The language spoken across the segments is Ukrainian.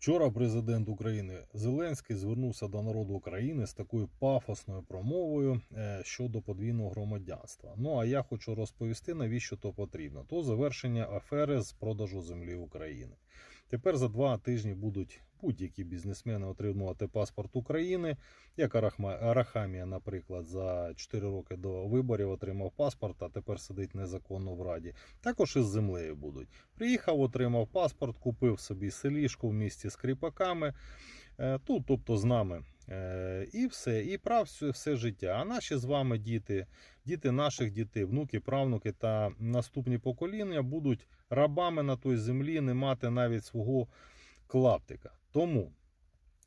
Вчора президент України Зеленський звернувся до народу України з такою пафосною промовою е, щодо подвійного громадянства. Ну а я хочу розповісти, навіщо то потрібно. То завершення афери з продажу землі України. Тепер за два тижні будуть будь-які бізнесмени отримувати паспорт України, як Арахамія, наприклад, за 4 роки до виборів отримав паспорт, а тепер сидить незаконно в раді. Також із землею будуть. Приїхав, отримав паспорт, купив собі селішку в місті з кріпаками. е, Тут, тобто з нами. Е, І все, і прав все, все життя. А наші з вами діти, діти наших дітей, внуки, правнуки та наступні покоління будуть рабами на той землі, не мати навіть свого клаптика. Тому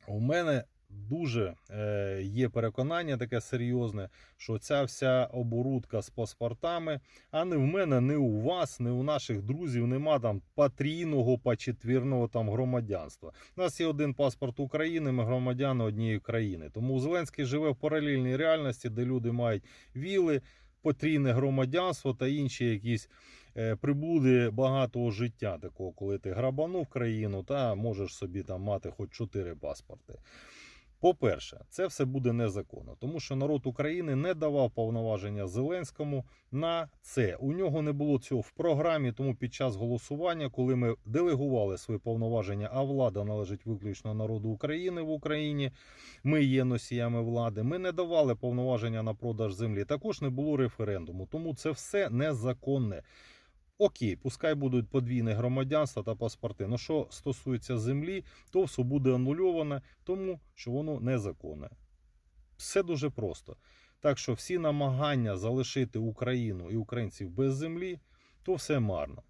у мене дуже е, є переконання таке серйозне, що ця вся оборудка з паспортами, а не в мене, не у вас, не у наших друзів нема там патрійного, почетвірного там громадянства. У нас є один паспорт України, ми громадяни однієї країни. Тому Зеленський живе в паралельній реальності, де люди мають віли, потрійне громадянство та інші якісь е, приблуди багатого життя, такого, коли ти грабанув країну, та можеш собі там мати хоч чотири паспорти. По-перше, це все буде незаконно, тому що народ України не давав повноваження Зеленському на це. У нього не було цього в програмі. Тому під час голосування, коли ми делегували свої повноваження, а влада належить виключно народу України в Україні. Ми є носіями влади. Ми не давали повноваження на продаж землі. Також не було референдуму. Тому це все незаконне. Окей, пускай будуть подвійне громадянство та паспорти. Ну що стосується землі, то все буде анульоване, тому що воно незаконне. Все дуже просто. Так що всі намагання залишити Україну і українців без землі, то все марно.